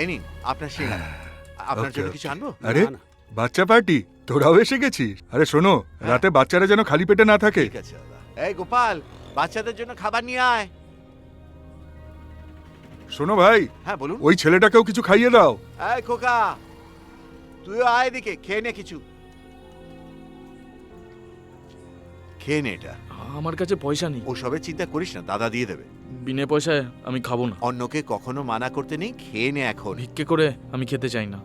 এই নিন আপনার সিঙ্গারা আপনার জন্য কিছু আনব? আরে। বাচ্চা পার্টি? তোরাও এসে গেছিস? আরে শোনো রাতে বাচ্চারা যেন খালি পেটে না থাকে। ঠিক আছে দাদা। এই গোপাল বাচ্চাদের জন্য খাবার নিয়ে আয়। শোনো ভাই হ্যাঁ বলুন। ওই ছেলেটাকেও কিছু খাইয়ে দাও। এই খোকা তুইও আয় দিকে খেয়ে নে কিছু। খেয়ে নে এটা। আমার কাছে পয়সা নেই। ওসবের চিন্তা করিস না দাদা দিয়ে দেবে। বিনে পয়সায় আমি খাব না। অন্যকে কখনো মানা করতে নেই খেয়ে নে এখন। ভিক্ষে করে আমি খেতে চাই না।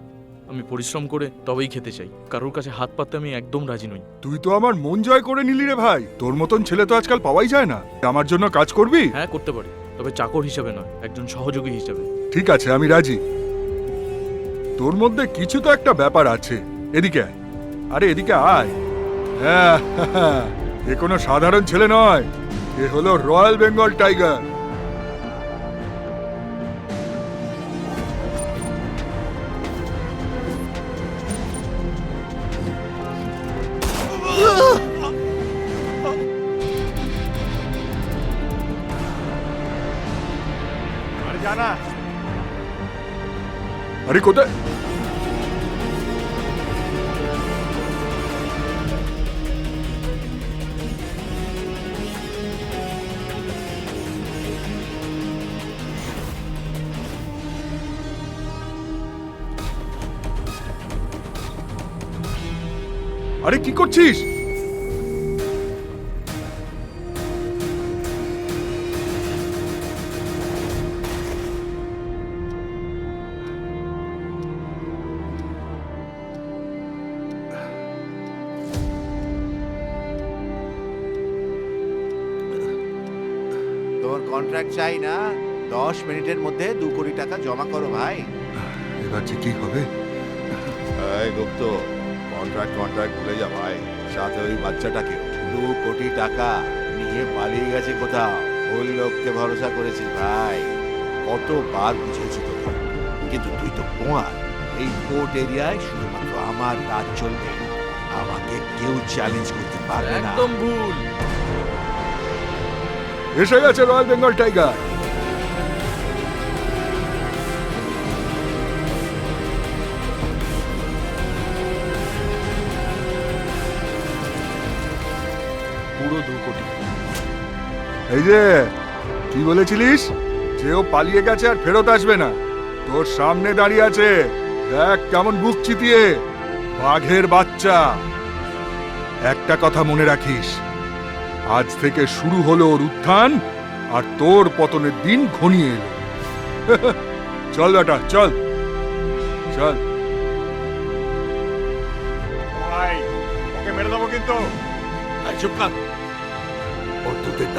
আমি পরিশ্রম করে তবেই খেতে চাই। কারোর কাছে হাত পাততে আমি একদম রাজি নই। তুই তো আমার মন জয় করে নিলি রে ভাই। তোর মতন ছেলে তো আজকাল পাওয়াই যায় না। আমার জন্য কাজ করবি? হ্যাঁ করতে পারি। তবে চাকর হিসেবে নয় একজন সহযোগী হিসেবে। ঠিক আছে আমি রাজি। তোর মধ্যে কিছু তো একটা ব্যাপার আছে। এদিকে আয়। আরে এদিকে আয়। হ্যাঁ, এ কোনো সাধারণ ছেলে নয়। এ হলো রয়্যাল বেঙ্গল টাইগার। আরে কোথায়? আরে কি করছিস? তোমার কন্ট্রাক্ট চাই না? দশ মিনিটের মধ্যে দু কোটি টাকা জমা করো ভাই। এবার যে কি হবে? এই গুপ্ত কন্ট্রাক্ট কন্ট্রাক্ট ভুলে যা ভাই সাথে ওই বাচ্চাটাকে দু কোটি টাকা নিয়ে পালিয়ে গেছে কোথাও। ওই লোককে ভরসা করেছিস ভাই। কতবার বুঝেছি তোকে। কিন্তু তুই তো পোয়ার এই কোর্ট এরিয়ায় শুধুমাত্র আমার রাজ চলবে। আমাকে কেউ চ্যালেঞ্জ করতে পারবে না। একদম ভুল। এসে গেছে রয়্যাল বেঙ্গল টাইগার পুরো দু কোটি। এই যে কি বলেছিলিস? যে ও পালিয়ে গেছে আর ফেরত আসবে না। তোর সামনে দাঁড়িয়ে আছে দেখ কেমন বুক চিতিয়ে বাঘের বাচ্চা। একটা কথা মনে রাখিস আজ থেকে শুরু হলো ওর উত্থান আর তোর পতনের দিন ঘনিয়ে এলো। চল বেটা চল। চল। ভাই ওকে মেরে দেবো কিন্তু। চুপ কর। ওর দুধের